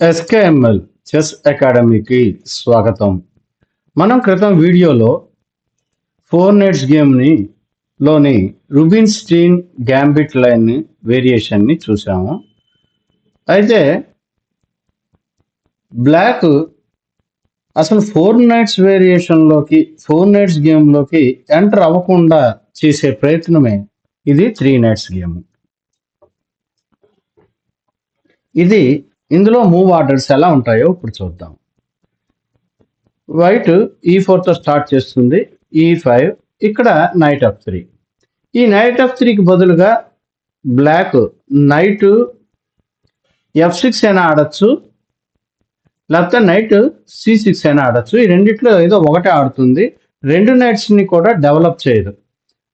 SKML chess అకాడమీకి స్వాగతం. మనం క్రితం వీడియోలో ఫోర్ నెట్స్ గేమ్ని లోని రుబిన్ స్టీన్ గ్యాంబిట్ లైన్ వేరియేషన్ని చూసాము అయితే బ్లాక్ అసలు ఫోర్ నైట్స్ వేరియేషన్లోకి ఫోర్ నైట్స్ గేమ్లోకి ఎంటర్ అవ్వకుండా చేసే ప్రయత్నమే ఇది త్రీ నైట్స్ గేమ్. ఇది ఇందులో మూవ్ ఆర్డర్స్ ఎలా ఉంటాయో ఇప్పుడు చూద్దాం. వైట్ e e ఈ ఫోర్తో స్టార్ట్ చేస్తుంది. ఈ ఫైవ్ ఇక్కడ నైట్ ఆఫ్ త్రీ ఈ నైట్ ఆఫ్ త్రీకి బదులుగా బ్లాక్ నైట్ ఎఫ్ సిక్స్ అయినా ఆడచ్చు. లేకపోతే నైట్ సి సిక్స్ అయినా ఆడచ్చు. ఈ రెండిట్లో ఏదో ఒకటే ఆడుతుంది. రెండు నైట్స్ని కూడా డెవలప్ చేయదు.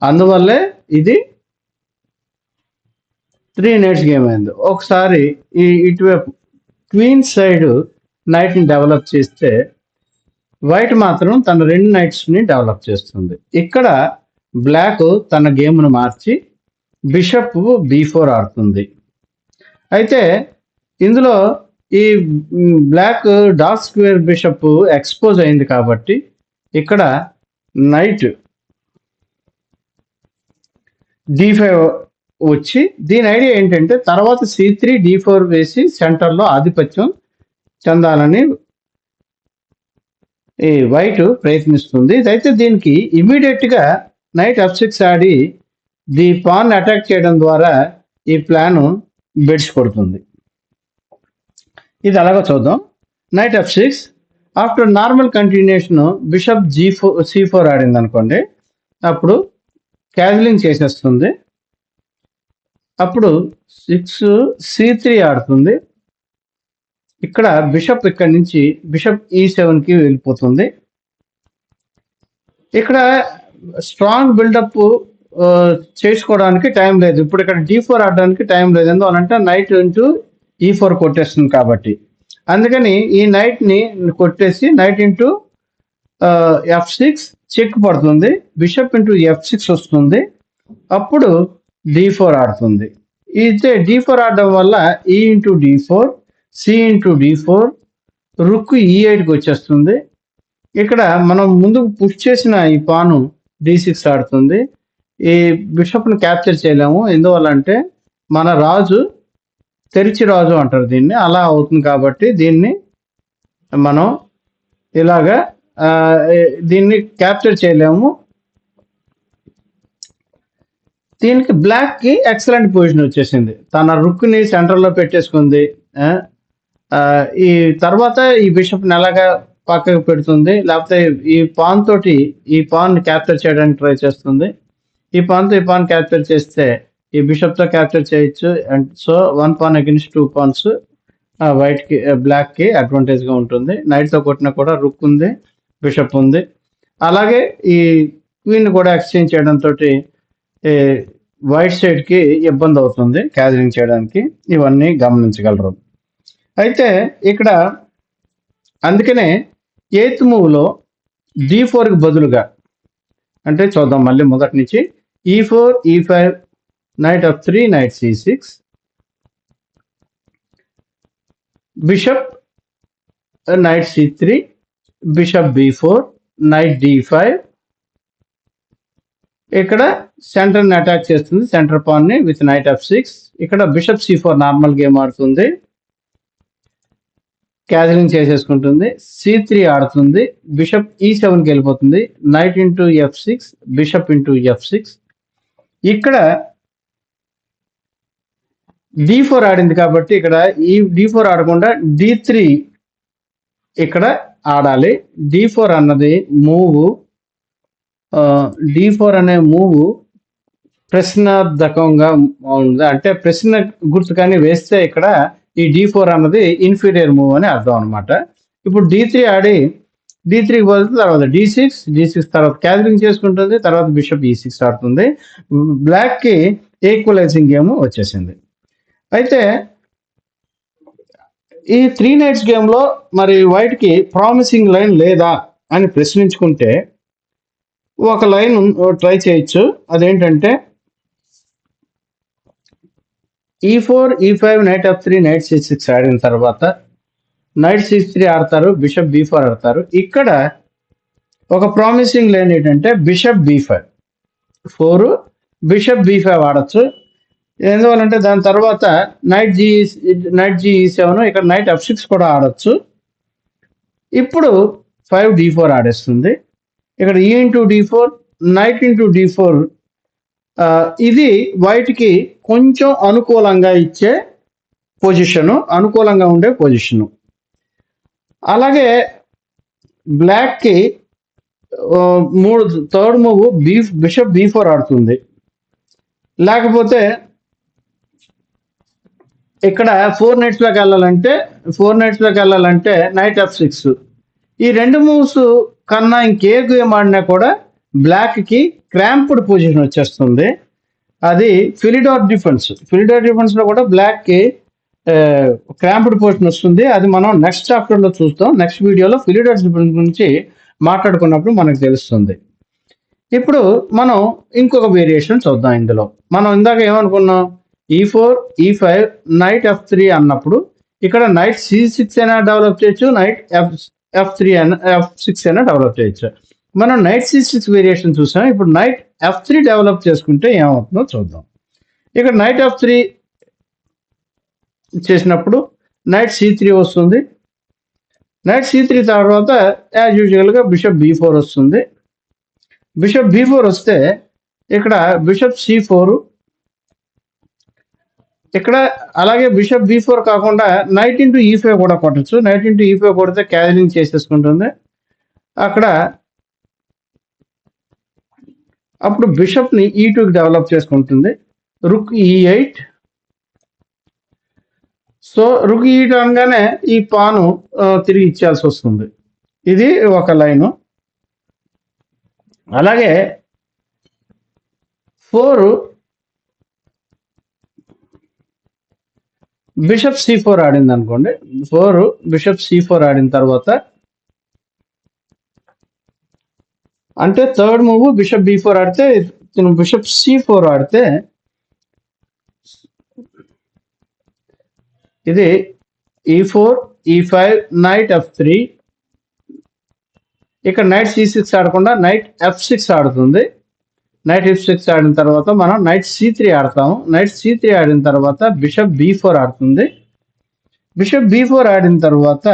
అందువల్లే ఇది త్రీ నైట్స్ గేమ్ అయింది. ఒకసారి ఈ ఇటువైపు క్వీన్ సైడ్ నైట్ని డెవలప్ చేస్తే వైట్ మాత్రం తన రెండు నైట్స్ని డెవలప్ చేస్తుంది. ఇక్కడ బ్లాక్ తన గేమ్ను మార్చి బిషప్ బీ ఫోర్ ఆడుతుంది. అయితే ఇందులో ఈ black dark square bishop expose అయింది కాబట్టి ఇక్కడ నైట్ డి ఫైవ్ వచ్చి దీని ఐడియా ఏంటంటే తర్వాత సి త్రీ డి ఫోర్ వేసి సెంటర్లో ఆధిపత్యం చెందాలని ఈ వైట్ ప్రయత్నిస్తుంది. అయితే దీనికి ఇమీడియట్గా నైట్ ఎఫ్ సిక్స్ ఆడి ది పాన్ అటాక్ చేయడం ద్వారా ఈ ప్లాన్ బెడ్స్ కొడుతుంది. ఇది అలాగో చూద్దాం. Knight f six after normal continuation bishop g four c four ఆడింది అనుకోండి అప్పుడు క్యాజలింగ్ చేసేస్తుంది. అప్పుడు సిక్స్ సి త్రీ ఆడుతుంది. ఇక్కడ బిషప్ ఇక్కడి నుంచి బిషప్ ఈ సెవెన్కి వెళ్ళిపోతుంది. ఇక్కడ స్ట్రాంగ్ బిల్డప్ uh, చేసుకోవడానికి టైం లేదు. ఇప్పుడు ఇక్కడ డి ఫోర్ ఆడడానికి టైం లేదు. ఎందుకంటే నైట్ ఇంటూ ఈ ఫోర్ కొట్టేస్తుంది కాబట్టి. అందుకని ఈ నైట్ని కొట్టేసి knight into f six check పడుతుంది. బిషప్ ఇంటూ ఎఫ్ సిక్స్ వస్తుంది. అప్పుడు డి ఫోర్ ఆడుతుంది. అయితే డి ఫోర్ ఆడడం వల్ల e into d four c into d four rook e ఎయిట్కి వచ్చేస్తుంది. ఇక్కడ మనం ముందుకు పుష్ చేసిన ఈ పాను డి సిక్స్ ఆడుతుంది. ఈ బిషప్ను క్యాప్చర్ చేయలేము. ఎందువల్ల అంటే మన రాజు తెరిచి రాజు అంటారు దీన్ని. అలా అవుతుంది కాబట్టి దీన్ని మనం ఇలాగా దీన్ని క్యాప్చర్ చేయలేము. దీనికి బ్లాక్కి ఎక్సలెంట్ పొజిషన్ వచ్చేసింది. తన రుక్ని పెట్టేసుకుంది. ఈ తర్వాత ఈ బిషప్ ఎలాగా పక్కకు పెడుతుంది. లేకపోతే ఈ పాన్ తోటి ఈ పాన్ క్యాప్చర్ చేయడానికి ట్రై చేస్తుంది. ఈ పాన్తో ఈ పాన్ క్యాప్చర్ చేస్తే ఈ బిషప్తో క్యాప్చర్ చేయొచ్చు. And so one pawn against two pawns వైట్కి బ్లాక్కి అడ్వాంటేజ్గా ఉంటుంది. నైట్తో కొట్టినా కూడా రుక్ ఉంది బిషప్ ఉంది. అలాగే ఈ క్వీన్ కూడా ఎక్స్చేంజ్ చేయడం తోటి వైట్ సైడ్కి ఇబ్బంది అవుతుంది క్యాజరింగ్ చేయడానికి. ఇవన్నీ గమనించగలరు. అయితే ఇక్కడ అందుకనే ఎయిత్ మూవ్లో డి ఫోర్కి బదులుగా అంటే చూద్దాం మళ్ళీ మొదటి నుంచి e four e five knight f three knight c six bishop knight c three bishop b four knight d five ఇక్కడ సెంటర్ని అటాక్ చేస్తుంది. సెంటర్ పాన్ని విత్ నైట్ ఆఫ్ సిక్స్ ఇక్కడ bishop c four normal game ఆడుతుంది. Castling చేసేసుకుంటుంది. C three ఆడుతుంది. Bishop e సెవెన్కి వెళ్ళిపోతుంది. Knight into f six bishop into f six ఇక్కడ డి ఫోర్ ఆడింది కాబట్టి ఇక్కడ ఈ డి ఫోర్ ఆడకుండా డి త్రీ ఇక్కడ ఆడాలి. డి ఫోర్ అన్నది మూవ్ డి ఫోర్ అనే మూవ్ ప్రశ్నార్థకంగా ఉంది. అంటే ప్రశ్న గుర్తు కానీ వేస్తే ఇక్కడ ఈ డి ఫోర్ అన్నది ఇన్ఫీరియర్ మూవ్ అని అర్థం అనమాట ఇప్పుడు డి త్రీ ఆడి డి త్రీకి బదులు తర్వాత డి సిక్స్ డి సిక్స్ తర్వాత క్యాదరింగ్ చేసుకుంటుంది తర్వాత బిషప్ ఈ సిక్స్ ఆడుతుంది. బ్లాక్కి ఈక్వలైజింగ్ గేమ్ వచ్చేసింది. అయితే ఈ త్రీ నైట్స్ గేమ్లో మరి వైట్కి ప్రామిసింగ్ లైన్ లేదా అని ప్రశ్నించుకుంటే ఒక లైన్ ట్రై చేయొచ్చు. అదేంటంటే e four e five knight f three knight six six ఆడిన తర్వాత నైట్ సి త్రీ ఆడతారు బిషప్ బి ఫోర్ ఆడతారు. ఇక్కడ ఒక ప్రామిసింగ్ లైన్ ఏంటంటే bishop b five four bishop b five ఆడచ్చు. ఎందువల్లంటే దాని తర్వాత knight g knight g seven ఇక్కడ నైట్ ఎఫ్ సిక్స్ కూడా ఆడచ్చు. ఇప్పుడు ఫైవ్ డి ఫోర్ ఆడేస్తుంది. ఇక్కడ e into d four knight into d four ఇది వైట్కి కొంచెం అనుకూలంగా ఇచ్చే పొజిషను అనుకూలంగా ఉండే పొజిషను అలాగే బ్లాక్కి మూడు third move b bishop b four ఆడుతుంది. లేకపోతే ఇక్కడ ఫోర్ నైట్స్లోకి వెళ్ళాలంటే ఫోర్ నైట్స్లోకి వెళ్ళాలంటే నైట్ ఎఫ్ సిక్స్ ఈ రెండు మూవ్స్ కన్నా ఇంకే గేమ్ ఆడినా కూడా బ్లాక్కి క్రాంప్డ్ పొజిషన్ వచ్చేస్తుంది. అది ఫిలిడార్ డిఫెన్స్ ఫిలిడార్ డిఫెన్స్లో కూడా బ్లాక్కి క్రాంప్డ్ పొజిషన్ వస్తుంది. అది మనం నెక్స్ట్ చాప్టర్లో చూస్తాం. నెక్స్ట్ వీడియోలో ఫిలిడార్ డిఫెన్స్ గురించి మాట్లాడుకున్నప్పుడు మనకు తెలుస్తుంది. ఇప్పుడు మనం ఇంకొక వేరియేషన్ చూద్దాం ఇందులో. మనం ఇందాక ఏమనుకున్నాం? ఈ four e five knight f three అన్నప్పుడు ఇక్కడ నైట్ సి సిక్స్ అయినా డెవలప్ చేయొచ్చు నైట్ ఎఫ్ ఎఫ్ త్రీ అయినా ఎఫ్ సిక్స్ అయినా డెవలప్ చేయొచ్చు. మనం నైట్ సి సిక్స్ వేరియేషన్ చూసాం. ఇప్పుడు నైట్ ఎఫ్ త్రీ డెవలప్ చేసుకుంటే ఏమవుతుందో చూద్దాం. ఇక్కడ నైట్ ఎఫ్ త్రీ చేసినప్పుడు నైట్ సి త్రీ వస్తుంది. నైట్ సి త్రీ తర్వాత యాజ్ యూజువల్గా బిషప్ బి ఫోర్ వస్తుంది. బిషప్ బి ఫోర్ వస్తే ఇక్కడ బిషప్ సి ఫోరు ఇక్కడ అలాగే బిషప్ బి ఫోర్ కాకుండా నైట్ ఇంటూ ఈ ఫైవ్ కూడా కొట్టచ్చు. నైట్ ఇంటూ ఈ ఫైవ్ కొడితే క్యాజలింగ్ చేసేసుకుంటుంది. అక్కడ అప్పుడు బిషప్ని ఈ టూకి డెవలప్ చేసుకుంటుంది. రుక్ ఈ ఎయిట్. సో రుక్ ఈ అనగానే ఈ పాను తిరిగి ఇచ్చేయాల్సి వస్తుంది. ఇది ఒక లైను. అలాగే ఫోర్ బిషప్ సి ఫోర్ ఆడింది అనుకోండి ఫోర్ బిషప్ సి ఫోర్ ఆడిన తర్వాత అంటే third move bishop b four ఆడితే బిషప్ సి ఫోర్ ఆడితే ఇది e four e five knight f three. ఇక్కడ నైట్ సి సిక్స్ ఆడకుండా నైట్ ఎఫ్ సిక్స్ ఆడుతుంది. నైట్ ఎఫ్ సిక్స్ ఆడిన తర్వాత మనం నైట్ సి త్రీ ఆడతాము. నైట్ సి త్రీ ఆడిన తర్వాత బిషప్ బి ఫోర్ ఆడుతుంది. బిషప్ బి ఫోర్ ఆడిన తర్వాత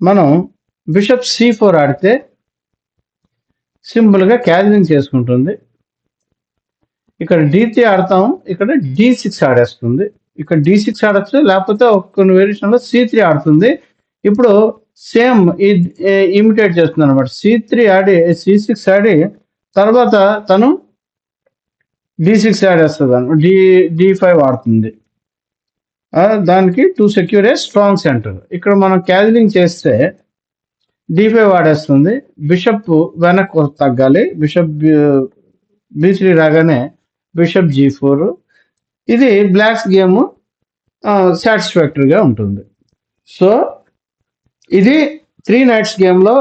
మనం బిషప్ సి ఫోర్ ఆడితే సింపుల్గా క్యాజలింగ్ చేసుకుంటుంది. ఇక్కడ డి త్రీ ఆడతాము. ఇక్కడ డి సిక్స్ ఆడేస్తుంది. ఇక్కడ డి సిక్స్ ఆడచ్చు లేకపోతే కొన్ని వేరియేషన్లో సి త్రీ ఆడుతుంది. ఇప్పుడు సేమ్ ఇమిటేట్ చేస్తుంది అనమాట సి త్రీ ఆడి సి సిక్స్ ఆడి తర్వాత తను డి సిక్స్ ఆడేస్తుంది అనమాట డి డి ఫైవ్ ఆడుతుంది దానికి to secure a strong centre ఇక్కడ మనం క్యాజిలింగ్ చేస్తే డి ఫైవ్ ఆడేస్తుంది బిషప్ వెనక్కి తగ్గాలి. బిషప్ బి త్రీ రాగానే బిషప్ జీ ఫోర్ ఇది బ్లాక్స్ గేమ్ సాటిస్ఫాక్టరీగా ఉంటుంది. సో ఇది త్రీ నైట్స్ గేమ్లో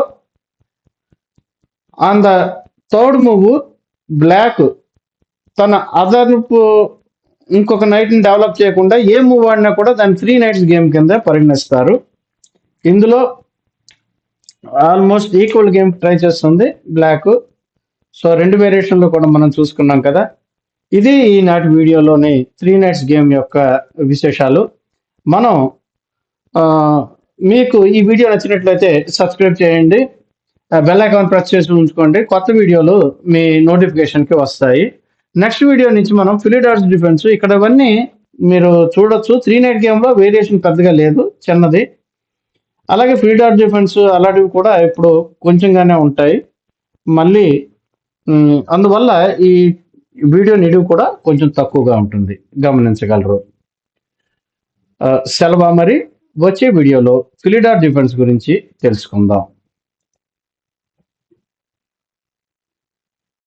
on the third move black తన అదనపు ఇంకొక నైట్ని డెవలప్ చేయకుండా ఏ మూవ్ ఆడినా కూడా దాన్ని త్రీ నైట్స్ గేమ్ కింద పరిగణిస్తారు. ఇందులో ఆల్మోస్ట్ ఈక్వల్ గేమ్ ట్రై చేస్తుంది బ్లాక్ సో రెండు వేరియేషన్లో కూడా మనం చూసుకున్నాం కదా. ఇది ఈనాటి వీడియోలోని త్రీ నైట్స్ గేమ్ యొక్క విశేషాలు. మనం మీకు ఈ వీడియో నచ్చినట్లయితే సబ్స్క్రైబ్ చేయండి. బెల్ ఐకాన్ ప్రెస్ చేసి ఉంచుకోండి. కొత్త వీడియోలు మీ నోటిఫికేషన్కి వస్తాయి. నెక్స్ట్ వీడియో నుంచి మనం ఫిలిడార్స్ డిఫెన్స్ ఇక్కడ ఇవన్నీ మీరు చూడొచ్చు. త్రీ నైట్ గేమ్లో వేరియేషన్ పెద్దగా లేదు చిన్నది. అలాగే ఫిలిడార్ డిఫెన్స్ అలాంటివి కూడా ఇప్పుడు కొంచెంగానే ఉంటాయి. మళ్ళీ అందువల్ల ఈ వీడియో నిడివి కూడా కొంచెం తక్కువగా ఉంటుంది. గమనించగలరు. సెలవా సెలవు మరి. వచ్చే వీడియోలో ఫిలిడార్ డిఫెన్స్ గురించి తెలుసుకుందాం.